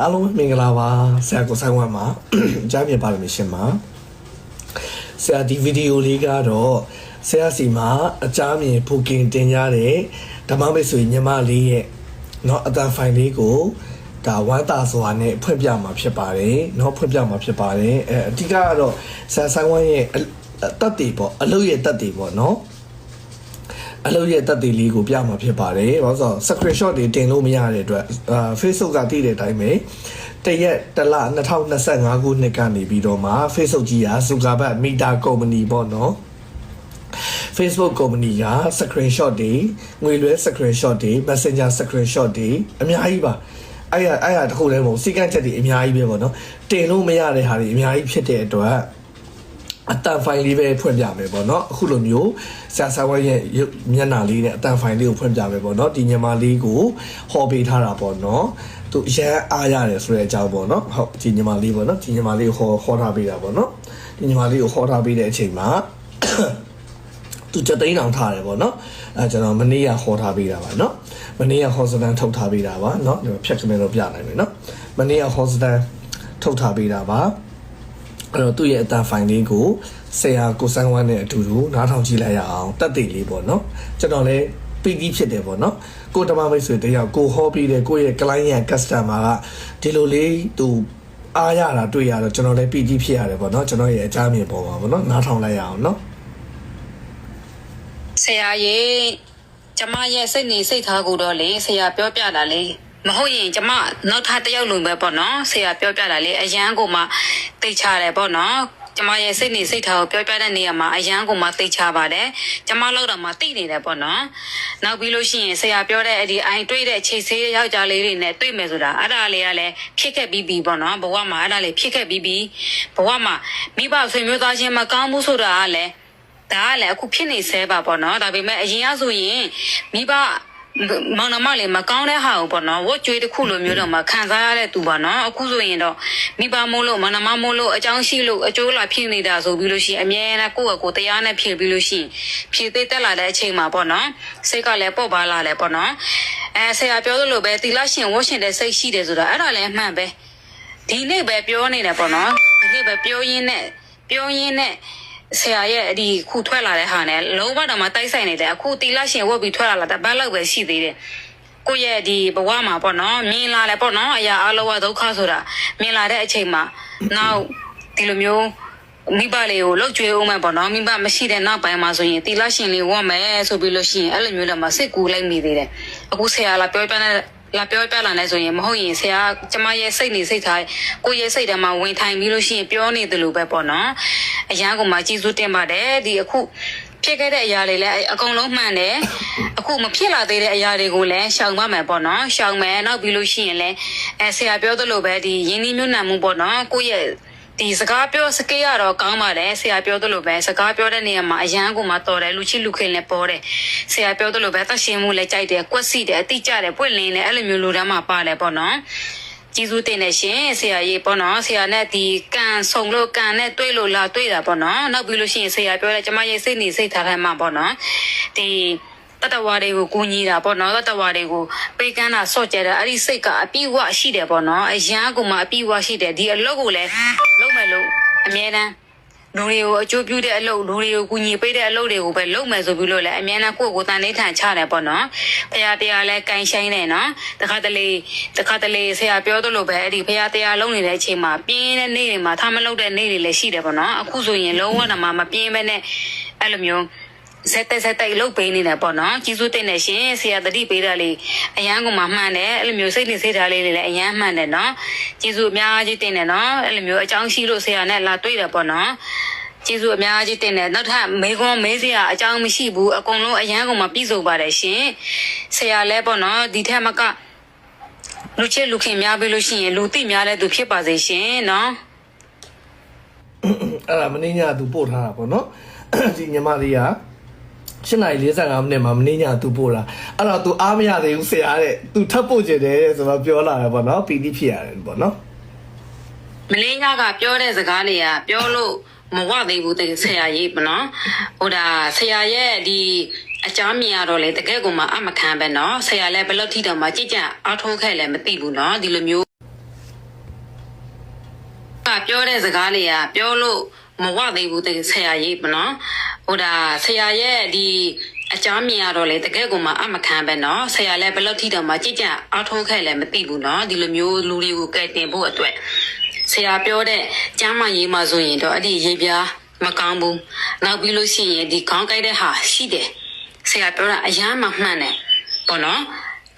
အားလုံးမင်္ဂလာပါဆရာကိုဆိုင်ဝမ်ပါအကြမ်းမြင်ပါလိမ့်မယ်ရှင်ပါဆရာဒီဗီဒီယိုလေးကတော့ဆရာစီမှာအကြမ်းမြင်ဖူကင်တင်ကြတဲ့ဓမ္မမိတ်ဆွေညီမလေးရဲ့เนาะအတန်ဖိုင်လေးကိုဒါဝမ်းတာစွာနဲ့ဖွင့်ပြမှာဖြစ်ပါတယ်เนาะဖွင့်ပြမှာဖြစ်ပါတယ်အဲအဓိကကတော့ဆရာဆိုင်ဝမ်ရဲ့အတက်တီပေါ့အလုပ်ရဲ့တက်တီပေါ့เนาะ အလုပ်ရဲ့တက်သေးလေးကိုပြမှာဖြစ်ပါတယ်။ဘာလို့ဆိုတော့ screenshot တွေတင်လို့မရတဲ့အတွက်အာ Facebook ကတည်တဲ့အတိုင်းပဲတရက်တစ်လ2025ခုနှစ်ကနေပြီးတော့မှ Facebook ကြီးက Zuckerberg Meta Company ပေါ့နော်။ Facebook company က screenshot တွေငွေလွှဲ screenshot တွေ Messenger screenshot တွေအများကြီးပါအဲ့ရအဲ့ရတခုလည်းမဟုတ်စီကန့်ချက်တွေအများကြီးပဲပေါ့နော်တင်လို့မရတဲ့ဟာတွေအများကြီးဖြစ်တဲ့အတွက် အတန်ဖိုင်လေးပဲဖွင့်ပြမယ်ပေါ့နော်အခုလိုမျိုးဆရာဆာဝဲရဲ့ရုပ်မျက်နှာလေးနဲ့အတန်ဖိုင်လေးကိုဖွင့်ပြမယ်ပေါ့နော်ဒီညီမလေးကိုဟောပေးထားတာပေါ့နော်သူရမ်းအားရတယ်ဆိုတဲ့အကြောင်းပေါ့နော်ဟုတ်ဒီညီမလေးပေါ့နော်ဒီညီမလေးကိုဟောဟောထားပေးတာပေါ့နော်ဒီညီမလေးကိုဟောထားပေးတဲ့အချိန်မှာသူကြက်သိန်းအောင်ထားတယ်ပေါ့နော်အဲကျွန်တော်မနေ့ကဟောထားပေးတာပါနော်မနေ့ကဟောစတန်ထုတ်ထားပေးတာပါနော်ဒီမှာဖြတ်ကမဲတော့ပြနိုင်မယ်နော်မနေ့ကဟောစတန်ထုတ်ထားပေးတာပါ အဲ့တော့သူ့ရဲ့အတန်ဖိုင်လေးကိုဆရာကိုစန်းဝမ်းနဲ့အတူတူနားထောင်ကြည့်လိုက်ရအောင်တက်တည်လေးပေါ့နော်ကျွန်တော်လည်းပီတိဖြစ်တယ်ပေါ့နော်ကိုတမမိတ်ဆွေတယောက်ကိုဟောပြီးတယ်ကိုရဲ့ client ရဲ့ customer ကဒီလိုလေးသူအားရတာတွေ့ရတော့ကျွန်တော်လည်းပီတိဖြစ်ရတယ်ပေါ့နော်ကျွန်တော်ရဲ့အကြမ်းမြင်ပေါ်ပါပေါ့နော်နားထောင်လိုက်ရအောင်နော်ဆရာရေကျမရဲ့စိတ်နေစိတ်ထားကိုတော့လေဆရာပြောပြတာလေ မဟုတ်ရင်ကျမနောက်ထပ်တစ်ယောက်လုံးပဲပေါ့နော်ဆရာပြောပြတာလေအရန်ကိုမှတိတ်ချတယ်ပေါ့နော်ကျမရဲ့စိတ်နေစိတ်ထားကိုပြောပြတဲ့နေရာမှာအရန်ကိုမှတိတ်ချပါတယ်ကျမလောက်တော့မှတိတ်နေတယ်ပေါ့နော်နောက်ပြီးလို့ရှိရင်ဆရာပြောတဲ့အဲ့ဒီအိုင်တွေးတဲ့ခြေဆေးယောက်ျားလေးတွေနဲ့တွေ့မယ်ဆိုတာအဲ့ဒါလေးကလည်းဖြစ်ခဲ့ပြီးပြီပေါ့နော်ဘဝမှာအဲ့ဒါလေးဖြစ်ခဲ့ပြီးပြီဘဝမှာမိဘဆွေမျိုးသားချင်းမကောင်းမှုဆိုတာကလည်းဒါကလည်းအခုဖြစ်နေဆဲပါပေါ့နော်ဒါပေမဲ့အရင်ကဆိုရင်မိဘ မောင်နှမလေးမကောင်းတဲ့ဟာကိုပေါ့နော်ဝတ်ကြွေးတစ်ခုလိုမျိုးတော့မှခံစားရတဲ့သူပါနော်အခုဆိုရင်တော့မိဘမို့လို့မောင်နှမမို့လို့အကြောင်းရှိလို့အကျိုးလာဖြစ်နေတာဆိုပြီးလို့ရှိရင်အမြဲတမ်းကိုယ့်အကိုတရားနဲ့ဖြစ်ပြီးလို့ရှိရင်ဖြည့်သေးတက်လာတဲ့အချိန်မှာပေါ့နော်စိတ်ကလည်းပေါ့ပါလာတယ်ပေါ့နော်အဲဆရာပြောသလိုပဲတီလာရှင်ဝတ်ရှင်တဲ့စိတ်ရှိတယ်ဆိုတာအဲ့ဒါလည်းအမှန်ပဲဒီနေ့ပဲပြောနေတယ်ပေါ့နော်ဒီနေ့ပဲပြောရင်းနဲ့ပြောရင်းနဲ့ ဆရာရဲ့ဒီခုထွက်လာတဲ့ဟာနဲ့လုံးဝတော့မတိုက်ဆိုင်နေတယ်အခုတီလာရှင်ဝတ်ပြီးထွက်လာတာတပတ်လောက်ပဲရှိသေးတယ်ကိုယ့်ရဲ့ဒီဘဝမှာပေါ့နော်မြင်လာတယ်ပေါ့နော်အရာအလုံးဝဒုက္ခဆိုတာမြင်လာတဲ့အချိန်မှာနောက်ဒီလိုမျိုးမိဘလေးကိုလှုပ်ကြွေးအောင်မယ်ပေါ့နော်မိဘမရှိတဲ့နောက်ပိုင်းမှာဆိုရင်တီလာရှင်လေးဝတ်မယ်ဆိုပြီးလို့ရှိရင်အဲ့လိုမျိုးတော့မစိတ်ကူးလိုက်မိသေးတယ်အခုဆရာလာပြောပြတဲ့ လာပြောပြလာလဲဆိုရင်မဟုတ်ရင်ဆရာကျမရဲ့စိတ်နေစိတ်ထားကိုယ့်ရဲ့စိတ်ထဲမှာဝင်ထိုင်ပြီးလို့ရှိရင်ပြောနေတယ်လို့ပဲပေါ့နော်အရန်ကမှကျေးဇူးတင်ပါတယ်ဒီအခုဖြစ်ခဲ့တဲ့အရာတွေလည်းအကုန်လုံးမှန်တယ်အခုမဖြစ်လာသေးတဲ့အရာတွေကိုလည်းရှောင်ပါမယ်ပေါ့နော်ရှောင်မယ်နောက်ပြီးလို့ရှိရင်လည်းအဲဆရာပြောသလိုပဲဒီယင်းနှီးမျိုးနံမှုပေါ့နော်ကိုယ့်ရဲ့ ဒီစကားပြောစကေးရတော့ကောင်းပါတယ်ဆရာပြောသလိုပဲစကားပြောတဲ့နေရာမှာအရန်ကိုမှတော်တယ်လူချစ်လူခင်လည်းပေါ်တယ်ဆရာပြောသလိုပဲသတ်ရှင်မှုလည်းကြိုက်တယ်ကွက်စီတယ်အတိကျတယ်ပွင့်လင်းတယ်အဲ့လိုမျိုးလူတန်းမှာပါတယ်ပေါ့နော်ကျေးဇူးတင်နေရှင်ဆရာကြီးပေါ့နော်ဆရာနဲ့ဒီကန်ဆုံလို့ကန်နဲ့တွေ့လို့လာတွေ့တာပေါ့နော်နောက်ပြီးလို့ရှိရင်ဆရာပြောတဲ့ကျမရဲ့စိတ်နေစိတ်ထားထဲမှာပေါ့နော်ဒီ တတဝါတွေကိုကူညီတာပေါ့နော်တတဝါတွေကိုပေးကမ်းတာဆော့ကြတာအဲ့ဒီစိတ်ကအပြည့်အဝရှိတယ်ပေါ့နော်အရန်ကမှအပြည့်အဝရှိတယ်ဒီအလုပ်ကိုလည်းလုပ်မယ်လို့အမြဲတမ်းလူတွေကိုအကျိုးပြုတဲ့အလုပ်လူတွေကိုကူညီပေးတဲ့အလုပ်တွေကိုပဲလုပ်မယ်ဆိုပြီးလို့လည်းအမြဲတမ်းကိုယ့်ကိုယ်တန်လေးထန်ချတယ်ပေါ့နော်ဖရာတရားလည်းကင်ဆိုင်တယ်နော်တခါတလေတခါတလေဆရာပြောသလိုပဲအဲ့ဒီဖရာတရားလုံးနေတဲ့အချိန်မှာပြင်းတဲ့နေ့တွေမှာထားမလုပ်တဲ့နေ့တွေလည်းရှိတယ်ပေါ့နော်အခုဆိုရင်လုံးဝတော့မပြင်းပဲနဲ့အဲ့လိုမျိုး ဇက်တက်ဇက်တက်လုတ်ပေးနေတယ်ပေါ့နော်ကျေးဇူးတင်နေရှင်ဆရာတတိပေးတာလေးအရန်ကမှမှန်တယ်အဲ့လိုမျိုးစိတ်နေစိတ်ထားလေးတွေလည်းအရန်မှန်တယ်နော်ကျေးဇူးအများကြီးတင်တယ်နော်အဲ့လိုမျိုးအကြောင်းရှိလို့ဆရာနဲ့လာတွေ့တယ်ပေါ့နော်ကျေးဇူးအများကြီးတင်တယ်နောက်ထပ်မေကွန်မေးစရာအကြောင်းမရှိဘူးအကုန်လုံးအရန်ကမှပြည့်စုံပါတယ်ရှင်ဆရာလည်းပေါ့နော်ဒီထက်မကလူချစ်လူခင်များပြီလို့ရှိရင်လူသိများတဲ့သူဖြစ်ပါစေရှင်နော်အဲ့ဒါမင်းညာသူပို့ထားတာပေါ့နော်ဒီညီမလေးက 7:45မိနစ်မှာမင်းညာ तू ပို့လာအဲ့တော့ तू အားမရသေးဘူးဆရာတဲ့ तू ထပ်ပို့ကျင်တယ်ဆိုတော့ပြောလာတယ်ပေါ့နော်ပီတိဖြစ်ရတယ်ပေါ့နော်မင်းညာကပြောတဲ့စကားတွေကပြောလို့မဝသေးဘူးတဲ့ဆရာကြီးပေါ့နော်ဟိုဒါဆရာရဲ့ဒီအချားမြင်ရတော့လေတကယ်ကိုမှအမခံပဲနော်ဆရာလည်းဘလို့ထိတော့မှကြည်ကြအားထုတ်ခဲ့လည်းမသိဘူးနော်ဒီလိုမျိုးကပြောတဲ့စကားလေးကပြောလို့ မဝသေးဘူးတဲ့ဆရာကြီးပေါ့နော်ဟိုဒါဆရာရဲ့ဒီအကြောင်းမြင်ရတော့လေတကယ်ကိုမှအမခံပဲเนาะဆရာလည်းဘယ်လောက်ထိတောင်မှကြည်ကြအားထုတ်ခဲ့လည်းမသိဘူးเนาะဒီလိုမျိုးလူတွေကိုကဲတင်ဖို့အတွက်ဆရာပြောတဲ့ကျမ်းမာရေးမှာဆိုရင်တော့အဲ့ဒီရေးပြားမကောင်းဘူးနောက်ပြီးလို့ရှိရင်ဒီခေါင်းကိုက်တဲ့ဟာရှိတယ်ဆရာပြောတာအယမ်းမှမှန်တယ်ပေါ့နော်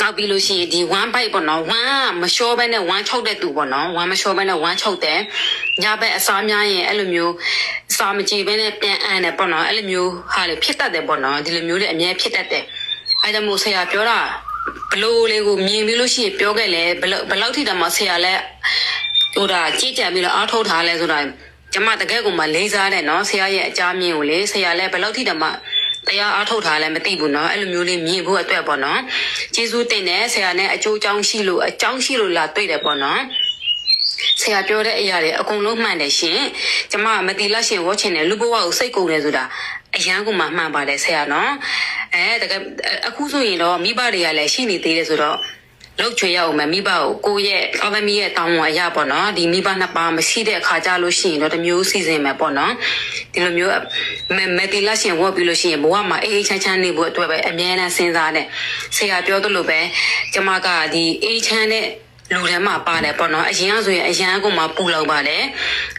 တောက်ပြီးလို့ရှိရင်ဒီ1 byte ပေါ့နော်1ကမလျှောဘဲနဲ့1ချုပ်တဲ့သူပေါ့နော်1မလျှောဘဲနဲ့1ချုပ်တယ်ညဘက်အစားများရင်အဲ့လိုမျိုးအစာမကြည့်ဘဲနဲ့ပြန်အံ့တယ်ပေါ့နော်အဲ့လိုမျိုးဟာလေဖြစ်တတ်တယ်ပေါ့နော်ဒီလိုမျိုးတွေအများဖြစ်တတ်တယ်အဲ့ဒါမို့ဆရာပြောတာဘလို့လေးကိုမြင်ပြီးလို့ရှိရင်ပြောခဲ့လဲဘလို့ဘယ်လောက်ထိတောင်မှဆရာလဲဟိုဒါကြည်ကြံပြီးတော့အားထုတ်ထားလဲဆိုတာကျမတကယ်ကိုမှလေးစားတယ်နော်ဆရာရဲ့အကြမ်းမြင်ကိုလေဆရာလဲဘယ်လောက်ထိတောင်မှ တရားအားထုတ်ထားလည်းမသိဘူးเนาะအဲ့လိုမျိုးလေးမြင်ဖို့အတွက်ပေါ့နော်ကျေးဇူးတင်တယ်ဆရာနဲ့အကျိုးအကြောင်းရှိလို့အကြောင်းရှိလို့လာတွေ့တယ်ပေါ့နော်ဆရာပြောတဲ့အရာတွေအကုန်လုံးမှန်တယ်ရှင်ကျမမတိလရှင်ဝေါ်ချင်တယ်လူဘဝကိုစိတ်ကုန်တယ်ဆိုတာအရန်ကမှမှန်ပါတယ်ဆရာနော်အဲတကယ်အခုဆိုရင်တော့မိဘတွေကလည်းရှိနေသေးတယ်ဆိုတော့ လောက်ချွေရအောင်မယ်မိဘကိုကိုယ့်ရဲ့အသမီးရဲ့တောင်းဝန်အရပေါ့နော်ဒီမိဘနှစ်ပါးမရှိတဲ့အခါကြလို့ရှိရင်တော့တစ်မျိုးစီစဉ်မယ်ပေါ့နော်ဒီလိုမျိုးမမတီလာရှင်ဝတ်ပြီးလို့ရှိရင်ဘဝမှာအေးအေးချမ်းချမ်းနေဖို့အတွက်ပဲအမြဲတမ်းစဉ်းစားတယ်ဆရာပြောသလိုပဲကျမကဒီအေးချမ်းတဲ့လူထဲမှာပါတယ်ပေါ့နော်အရင်ကဆိုရင်အရန်ကိုမှပူလောက်ပါတယ်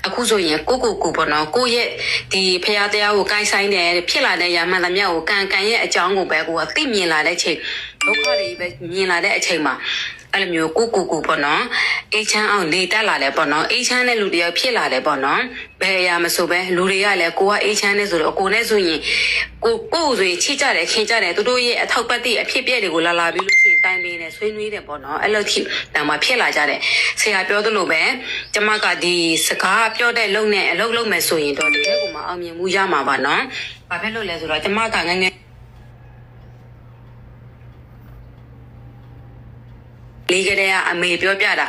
အခုဆိုရင်ကိုကိုကိုပေါ့နော်ကိုရဲ့ဒီဖရာတရားကိုကိုင်းဆိုင်တယ်ဖြစ်လာတဲ့ရာမှန်သမျှကိုကံကံရဲ့အကြောင်းကိုပဲကိုကသိမြင်လာတဲ့ချိန် ဒုက္ခတွေပဲမြင်လာတဲ့အချိန်မှာအဲ့လိုမျိုးကိုကိုကိုပေါ့နော်အေးချမ်းအောင်နေတက်လာတယ်ပေါ့နော်အေးချမ်းတဲ့လူတယောက်ဖြစ်လာတယ်ပေါ့နော်ဘယ်အရာမဆိုပဲလူတွေကလည်းကိုကအေးချမ်းနေဆိုတော့ကိုနဲ့ဆိုရင်ကိုကိုဆိုရင်ချိကြတယ်ခင်ကြတယ်သူတို့ရဲ့အထောက်ပတ်တဲ့အဖြစ်အပျက်တွေကိုလာလာပြီးလို့ရှိရင်တိုင်ပင်နေဆွေးနွေးတယ်ပေါ့နော်အဲ့လိုထိတောင်မှဖြစ်လာကြတယ်ဆရာပြောသလိုပဲကျမကဒီစကားပြောတဲ့လုံနဲ့အလုပ်လုပ်မယ်ဆိုရင်တော့တကယ်ကိုမှအောင်မြင်မှုရမှာပါနော်ဘာဖြစ်လို့လဲဆိုတော့ကျမကငယ်ငယ် လေးကလေးကအမေပြောပြတာ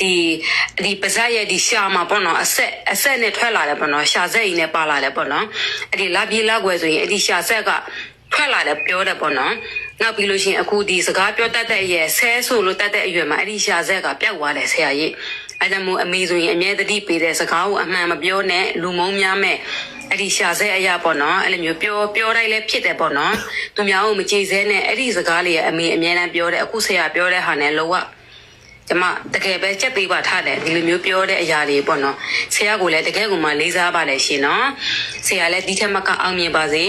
ဒီဒီပါဇက်ရဲ့ဒီရှာမှာပေါ့နော်အဆက်အဆက်နဲ့ထွက်လာတယ်ပေါ့နော်ရှာဆက်ကြီးနဲ့ပါလာတယ်ပေါ့နော်အဲ့ဒီလာပြေးလာွယ်ဆိုရင်အဲ့ဒီရှာဆက်ကထွက်လာတယ်ပြောတယ်ပေါ့နော်နောက်ပြီးလို့ရှိရင်အခုဒီစကားပြောတတ်တဲ့အရွယ်ဆဲဆိုလို့တတ်တဲ့အရွယ်မှာအဲ့ဒီရှာဆက်ကပျောက်သွားတယ်ဆရာကြီးအဲ့ဒါမို့အမေဆိုရင်အမြဲတတိပေးတဲ့စကားကိုအမှန်မပြောနဲ့လူမုံများမဲ့ အဲ့ဒီရှာဆဲအရာပေါ့နော်အဲ့လိုမျိုးပြောပြောတိုင်းလည်းဖြစ်တယ်ပေါ့နော်သူများကိုမကြည်စဲနဲ့အဲ့ဒီစကားလေးကအမေအမြဲတမ်းပြောတယ်အခုဆရာပြောတဲ့ဟာနဲ့လောကကျမတကယ်ပဲကြက်သေးပါထားတယ်ဒီလိုမျိုးပြောတဲ့အရာတွေပေါ့နော်ဆရာကလည်းတကယ်ကိုမှလေးစားပါလေရှင်နော်ဆရာလည်းဒီထက်မကအောင်မြင်ပါစေ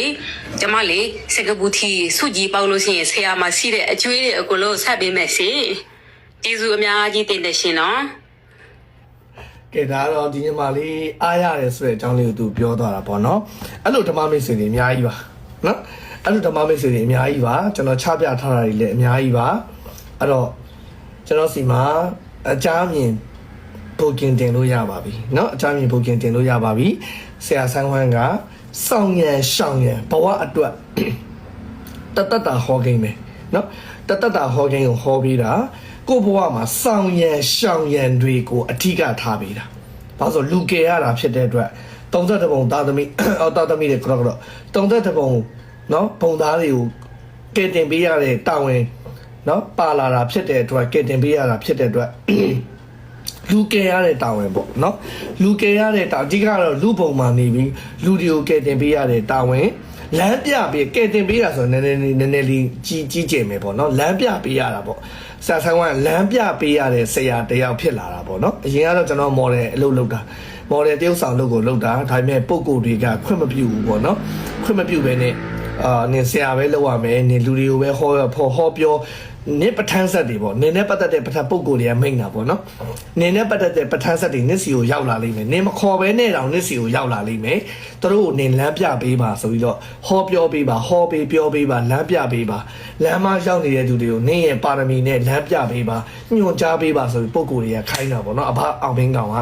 ကျမလေးစကပူတီစုကြည်ပေါက်လို့ရှိရင်ဆရာမရှိတဲ့အကျွေးတွေအကုန်လုံးဆက်ပေးမယ်ရှင်ကျေးဇူးအများကြီးတင်တယ်ရှင်နော် ကဲဒါတော့ဒီညီမလေးအားရတယ်ဆိုတဲ့အကြောင်းလေးကိုသူပြောသွားတာပေါ့နော်အဲ့လိုဓမ္မမိတ်ဆွေတွေအများကြီးပါနော်အဲ့လိုဓမ္မမိတ်ဆွေတွေအများကြီးပါကျွန်တော်ချပြထားတာတွေလည်းအများကြီးပါအဲ့တော့ကျွန်တော်စီမှာအကြမ်းမြင်ဘုတ်ကင်တင်လို့ရပါပြီเนาะအကြမ်းမြင်ဘုတ်ကင်တင်လို့ရပါပြီဆရာဆန်းဝမ်းကစောင့်ရန်ရှောင်ရန်ဘဝအတွက် တတတဟောကိန်းပဲเนาะတတတဟောကိန်းကိုဟောပြီးတာ ကို့ဘဝမှာဆောင်ရံရှောင်ရံတွေကိုအထီးကထားပေးတာ။ဘာလို့လူကယ်ရတာဖြစ်တဲ့အတွက်30ပုံသားသမီးအော်သားသမီးတွေကတော့ကတော့30ပုံနော်ပုံသားတွေကိုကယ်တင်ပေးရတဲ့တာဝန်နော်ပါလာတာဖြစ်တဲ့အတွက်ကယ်တင်ပေးရတာဖြစ်တဲ့အတွက်လူကယ်ရတဲ့တာဝန်ပေါ့နော်လူကယ်ရတဲ့တာအဓိကတော့လူပုံမှာနေပြီးလူတွေကိုကယ်တင်ပေးရတဲ့တာဝန် လမ်းပြပေးကဲတင်ပေးတာဆိုတော့နည်းနည်းနည်းနည်းလေးကြီးကြီးကျယ်မယ်ပေါ့နော်လမ်းပြပေးရတာပေါ့ဆရာဆိုင်ဝမ်လမ်းပြပေးရတဲ့ဆရာတယောက်ဖြစ်လာတာပေါ့နော်အရင်ကတော့ကျွန်တော်မော်ဒယ်အလုပ်လုပ်တာမော်ဒယ်တယောက်ဆောင်လုပ်ကိုလုပ်တာဒါပေမဲ့ပုံကိုယ်တွေကခွင့်မပြုဘူးပေါ့နော်ခွင့်မပြုဘဲနဲ့အာနင်ဆရာပဲလောက်ရမယ်နင်လူတွေကိုပဲဟောဟောပြော နင်ပဋ္ဌာန်းဆက်တွေပေါ့နင်နဲ့ပတ်သက်တဲ့ပဋ္ဌာန်းပုံကိုယ်တွေကမိန့်တာပေါ့နော်နင်နဲ့ပတ်သက်တဲ့ပဋ္ဌာန်းဆက်တွေနစ်စီကိုရောက်လာလိမ့်မယ်နင်မခေါ်ဘဲနဲ့တောင်နစ်စီကိုရောက်လာလိမ့်မယ်သူတို့ကိုနင်လမ်းပြပေးပါဆိုပြီးတော့ဟောပြောပေးပါဟောပေးပြောပေးပါလမ်းပြပေးပါလမ်းမရောက်နေတဲ့သူတွေကိုနင်ရဲ့ပါရမီနဲ့လမ်းပြပေးပါညွှန်ကြားပေးပါဆိုပြီးပုံကိုယ်တွေကခိုင်းတာပေါ့နော်အဘအောင်မင်းကောင်က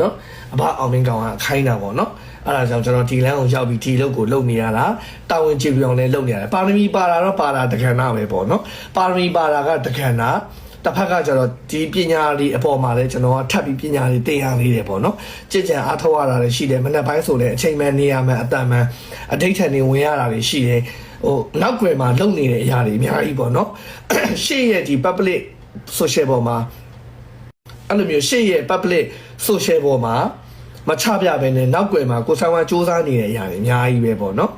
နော်အဘအောင်မင်းကောင်ကခိုင်းတာပေါ့နော် အဲ့ဒါကြောင့်ကျွန်တော်ဒီလမ်းကိုရောက်ပြီးဒီလုပ်ကိုလုပ်နေရတာတာဝန်ကြည့်ပြောင်းလဲလုပ်နေရတယ်ပါရမီပါတာတော့ပါတာတက္ကနာပဲပေါ့နော်ပါရမီပါတာကတက္ကနာတစ်ဖက်ကကျတော့ဒီပညာလေးအပေါ်မှာလည်းကျွန်တော်ကထပ်ပြီးပညာလေးသင်ရလေးတယ်ပေါ့နော်ကြည်ကြံအားထုတ်ရတာလည်းရှိတယ်မနေ့ပိုင်းဆိုလည်းအချိန်မှန်နေရမှန်အတန်မှန်အတိတ်ထန်နေဝင်ရတာတွေရှိတယ်ဟိုနောက်ွယ်မှာလုပ်နေတဲ့အရာတွေအများကြီးပေါ့နော်ရှေ့ရဲ့ဒီ public social ပေါ်မှာအဲ့လိုမျိုးရှေ့ရဲ့ public social ပေါ်မှာ မချပြဘဲနဲ့နောက်ွယ်မှာကိုဆိုင်ဝမ်စူးစမ်းနေတဲ့အရာတွေအများကြီးပဲပေါ့နော်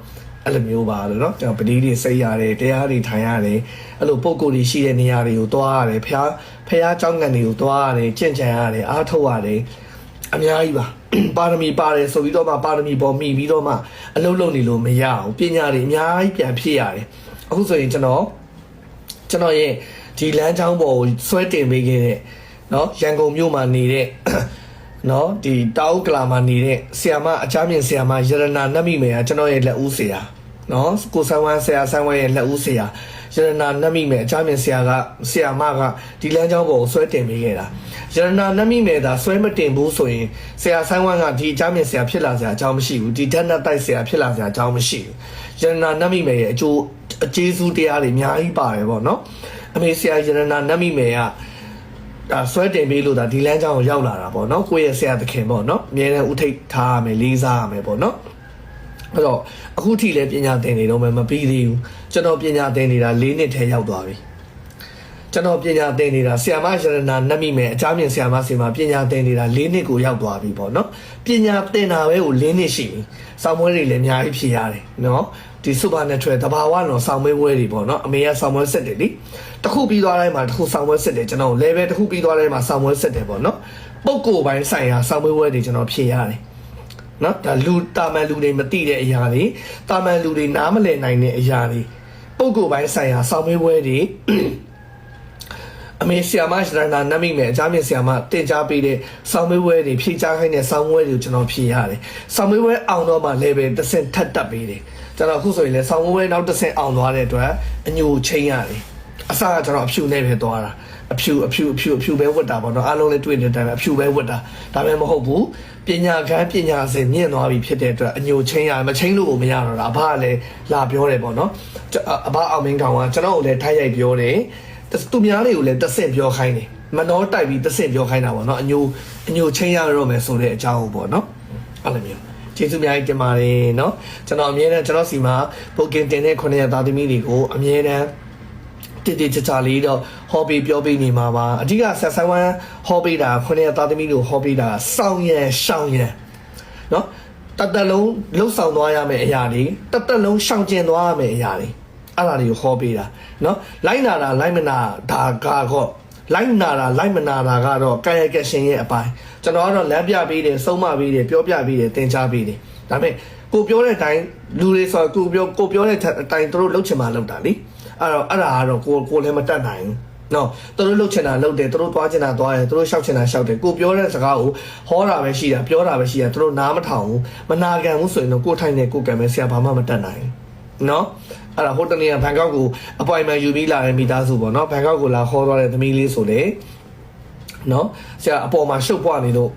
အဲ့လိုမျိုးပါလို့เนาะကျွန်တော်ပတိတွေစိတ်ရတယ်တရားတွေထိုင်ရတယ်အဲ့လိုပုံကိုယ်တွေရှိတဲ့နေရာတွေကိုတွားရတယ်ဖះဖះเจ้าငံတွေကိုတွားရတယ်ကြင့်ကြံရတယ်အားထုတ်ရတယ်အများကြီးပါ ပါရမီပါတယ်ဆိုပြီးတော့မှပါရမီပေါ်မိပြီးတော့မှအလုံးလုံးနေလို့မရအောင်ပညာတွေအများကြီးပြန်ဖြည့်ရတယ်အခုဆိုရင်ကျွန်တော် ကျွန်တော်ရဲ့ဒီလမ်းကြောင်းပေါ်ကိုဆွဲတင်ပေးခဲ့တဲ့เนาะရန်ကုန်မြို့မှာနေတဲ့ နော်ဒီတောက်ကလာမှာနေတဲ့ဆ iam မအချားမြင့်ဆ iam မရတနာနတ်မိမယ်ကကျွန်တော်ရဲ့လက်ဦးဆရာနော်ကိုဆန်းဝမ်းဆရာဆန်းဝမ်းရဲ့လက်ဦးဆရာရတနာနတ်မိမယ်အချားမြင့်ဆရာကဆ iam မကဒီလမ်းကြောင်းပေါ်ကိုဆွဲတင်ပေးခဲ့တာရတနာနတ်မိမယ်သာဆွဲမတင်ဘူးဆိုရင်ဆရာဆန်းဝမ်းကဒီအချားမြင့်ဆရာဖြစ်လာစရာအကြောင်းမရှိဘူးဒီဓာတ်နဲ့တိုက်ဆရာဖြစ်လာစရာအကြောင်းမရှိဘူးရတနာနတ်မိမယ်ရဲ့အကျိုးအကျေးဇူးတရားတွေအများကြီးပါတယ်ပေါ့နော်အမေဆရာရတနာနတ်မိမယ်က ဒါဆွဲတင်ပေးလို့ဒါဒီလမ်းကြောင်းကိုရောက်လာတာပေါ့နော်ကိုယ့်ရဲ့ဆရာသခင်ပေါ့နော်အမြဲတမ်းဥထိတ်ထားရမယ်လေးစားရမယ်ပေါ့နော်အဲ့တော့အခုထိလည်းပညာသင်နေတော့မှမပြီးသေးဘူးကျွန်တော်ပညာသင်နေတာ၄နှစ်ထဲရောက်သွားပြီကျွန်တော်ပညာသင်နေတာဆရာမရတနာနတ်မိမယ်အချားမြင့်ဆရာမဆီမှာပညာသင်နေတာ၄နှစ်ကိုရောက်သွားပြီပေါ့နော်ပညာသင်တာပဲကို၄နှစ်ရှိပြီစောင်းမွေးတွေလည်းအများကြီးဖြေရတယ်နော် ဒီ supernatural တဘာဝတော့စောင်းမွေးပွဲတွေပေါ့နော်အမေကစောင်းမွေးစစ်တယ်လေတစ်ခုပြီးသွားတိုင်းမှာတစ်ခုစောင်းမွေးစစ်တယ်ကျွန်တော် level တစ်ခုပြီးသွားတိုင်းမှာစောင်းမွေးစစ်တယ်ပေါ့နော်ပုတ်ကိုယ်ပိုင်းဆိုင်ရာစောင်းမွေးပွဲတွေကျွန်တော်ဖြေရတယ်နော်ဒါလူတာမန်လူတွေမသိတဲ့အရာတွေတာမန်လူတွေနားမလည်နိုင်တဲ့အရာတွေပုတ်ကိုယ်ပိုင်းဆိုင်ရာစောင်းမွေးပွဲတွေအမေဆီယာမရှရနာနတ်မိမယ်အကြမ်းမြင့်ဆီယာမတင် जा ပေးတဲ့ဆောင်းမွေးဝဲတွေဖြည့်ချခိုင်းတဲ့ဆောင်းမွေးတွေကိုကျွန်တော်ဖြည့်ရတယ်။ဆောင်းမွေးဝဲအောင်တော့မှ level တစ်ဆင့်ထပ်တက်ပေးတယ်။ ကျွန်တော်အခုဆိုရင်လည်းဆောင်းမွေးဝဲနောက်တစ်ဆင့်အောင်သွားတဲ့အတွက်အညိုချင်းရတယ်။အစကကျွန်တော်အဖြူနဲ့ပဲသွားတာ။အဖြူအဖြူအဖြူအဖြူပဲဝတ်တာပေါ့နော်။အားလုံးလည်းတွေ့နေတဲ့အတိုင်းပဲအဖြူပဲဝတ်တာ။ဒါပေမဲ့မဟုတ်ဘူး။ပညာခန်းပညာစင်မြင့်သွားပြီဖြစ်တဲ့အတွက်အညိုချင်းရမချင်းလို့ကိုမရတော့တာ။အဘကလည်းလာပြောတယ်ပေါ့နော်။ကျွန်အဘအောင်မင်းကောင်ကကျွန်တော်ကိုလည်းထိုက်ရိုက်ပြောတယ်။သူများတွေကိုလည်းတစ်ဆင့်ပြောခိုင်းတယ်မနှောတိုက်ပြီးတစ်ဆင့်ပြောခိုင်းတာပေါ့နော်အညိုအညိုချင်းရတော့မယ်ဆိုတဲ့အကြောင်းပေါ့နော်အဲ့လိုမျိုး ကျေးဇူးများကြီးတင်ပါတယ်နော်ကျွန်တော်အမြဲတမ်းကျွန်တော်စီမှာပိုကင်တင်တဲ့9ရက်သားသမီးတွေကိုအမြဲတမ်းတည်တည်ချာချာလေးတော့ဟောပေးပြောပေးနေမှာပါအဓိကဆက်ဆံဝမ်းဟောပေးတာ9ရက်သားသမီးတွေကိုဟောပေးတာစောင်းရန်ရှောင်းရန်နော်တတ်တလုံးလှုပ်ဆောင်သွားရမယ့်အရာတွေတတ်တလုံးရှောင်ကျင်သွားရမယ့်အရာတွေအဲ့ဒါတွေကိုဟောပေးတာနော်လိုက်နာတာလိုက်မနာဒါကတော့ လိုက်နာတာလိုက်မနာတာကတော့ကာယကရှင်ရဲ့အပိုင်းကျွန်တော်ကတော့လမ်းပြပေးတယ်စုံမပေးတယ်ပြောပြပေးတယ်သင်ကြားပေးတယ်ဒါပေမဲ့ကိုပြောတဲ့အတိုင်းလူတွေဆိုကိုပြောကိုပြောတဲ့အတိုင်းသူတို့လှုပ်ချင်မှလှုပ်တာလीအဲ့တော့အဲ့ဒါကတော့ကိုကိုလည်းမတတ်နိုင်ဘူးနော်သူတို့လှုပ်ချင်တာလှုပ်တယ်သူတို့သွားချင်တာသွားတယ်သူတို့ရှောက်ချင်တာရှောက်တယ်ကိုပြောတဲ့စကားကိုဟောတာပဲရှိတာပြောတာပဲရှိတာသူတို့နားမထောင်ဘူးမနာခံဘူးဆိုရင်တော့ကိုထိုင်နေကိုကံပဲဆရာဘာမှမတတ်နိုင်ဘူး နော်အဲ့ဒါဟိုတနေ့ကဘန်ကောက်ကို appointment ယူပြီးလာတဲ့မိသားစုပေါ့နော်ဘန်ကောက်ကိုလာခေါ်သွားတဲ့သမီးလေးဆိုလေနော်ဆရာအပေါ်မှာရှုပ်ပွားနေလို့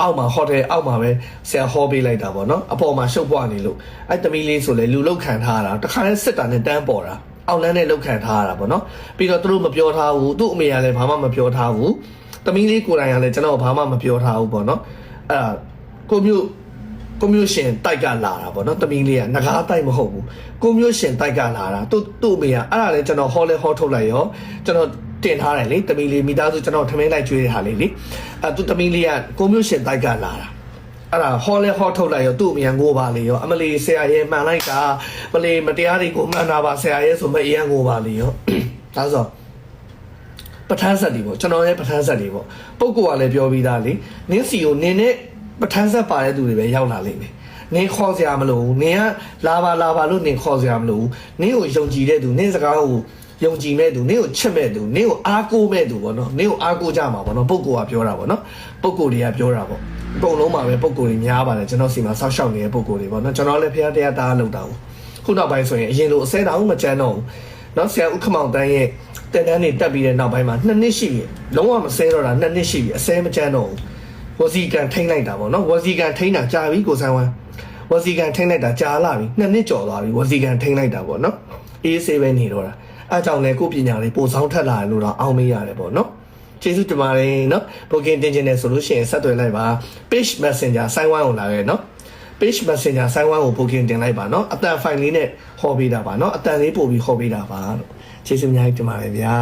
အောက်မှာဟိုတယ်အောက်မှာပဲဆရာဟောပေးလိုက်တာပေါ့နော်အပေါ်မှာရှုပ်ပွားနေလို့အဲ့သမီးလေးဆိုလေလူလောက်ခံထားတာတခါလဲစစ်တာနဲ့တန်းပေါ်တာအောက်လန်းနဲ့လောက်ခံထားရတာပေါ့နော်ပြီးတော့သူတို့မပြောထားဘူးသူ့အမေကလည်းဘာမှမပြောထားဘူးသမီးလေးကိုယ်တိုင်ကလည်းကျွန်တော်ဘာမှမပြောထားဘူးပေါ့နော်အဲ့ဒါကိုမျိုး ကိုမျိုးရှင်တိုက်ကလာတာပေါ့နော်တမီးလေးကငကားတိုက်မဟုတ်ဘူးကိုမျိုးရှင်တိုက်ကလာတာသူ့သူ့အမေကအဲ့ဒါလည်းကျွန်တော်ဟောလဲဟောထုတ်လိုက်ရောကျွန်တော်တင်ထားတယ်လေတမီးလေးမိသားစုကျွန်တော်ထမင်းလိုက်ကျွေးတဲ့ဟာလေးလေအဲ့သူတမီးလေးကကိုမျိုးရှင်တိုက်ကလာတာအဲ့ဒါဟောလဲဟောထုတ်လိုက်ရောသူ့အမေကငိုပါလေရောအမလီဆရာရဲ့မှန်လိုက်တာမလီမတရားတွေကိုမှန်တာပါဆရာရဲ့ဆိုမအေးရငိုပါလေရောဒါဆိုပဋ္ဌာန်းဆက်တွေပေါ့ကျွန်တော်ရဲ့ပဋ္ဌာန်းဆက်တွေပေါ့ပုဂ္ဂိုလ်ကလည်းပြောပြီးသားလေနင်းစီကိုနင်းနဲ့ ပဋ္ဌာန်းဆက်ပါတဲ့သူတွေပဲရောက်လာလိမ့်မယ်နင်းခေါ်စရာမလိုဘူးနင်းကလာပါလာပါလို့နင်းခေါ်စရာမလိုဘူးနင်းကိုယုံကြည်တဲ့သူနင်းစကားကိုယုံကြည်မဲ့သူနင်းကိုချစ်မဲ့သူနင်းကိုအားကိုးမဲ့သူပေါ့နော်နင်းကိုအားကိုးကြမှာပေါ့နော်ပုဂ္ဂိုလ်ကပြောတာပေါ့နော်ပုဂ္ဂိုလ်တွေကပြောတာပေါ့အကုန်လုံးမှာပဲပုဂ္ဂိုလ်တွေများပါတယ်ကျွန်တော်စီမှာဆောက်ရှောက်နေတဲ့ပုဂ္ဂိုလ်တွေပေါ့နော်ကျွန်တော်လည်းဖះတရားတားလောက်တာဘူးခုနောက်ပိုင်းဆိုရင်အရင်လိုအစဲတောင်မကြမ်းတော့ဘူးနောက်ဆရာဥက္ကမောင်တန်းရဲ့တင်တန်းနေတက်ပြီးတဲ့နောက်ပိုင်းမှာနှစ်နှစ်ရှိပြီလုံးဝမဆဲတော့တာနှစ်နှစ်ရှိပြီအစဲမကြမ်းတော့ဘူး ဝစီကန်ထိမ့်လိုက်တာပေါ့နော်ဝစီကန်ထိမ့်တာကြာပြီကိုဆန်းဝမ်းဝစီကန်ထိမ့်လိုက်တာကြာလာပြီနှစ်နှစ်ကျော်သွားပြီဝစီကန်ထိမ့်လိုက်တာပေါ့နော်အေးဆေးပဲနေတော့တာအဲကြောင့်လေကိုပညာလေးပိုဆောင်ထက်လာတယ်လို့တော့အောင်းမေးရတယ်ပေါ့နော်ကျေးဇူးတင်ပါတယ်နော် booking တင်ခြင်းနဲ့ဆိုလို့ရှိရင်ဆက်သွယ်လိုက်ပါ page messenger ဆိုင်းဝိုင်းကိုလာခဲ့နော် page messenger ဆိုင်းဝိုင်းကို booking တင်လိုက်ပါနော်အတန် file လေးနဲ့ဟောပေးတာပါနော်အတန်လေးပို့ပြီးဟောပေးတာပါလို့ကျေးဇူးအများကြီးတင်ပါတယ်ဗျာ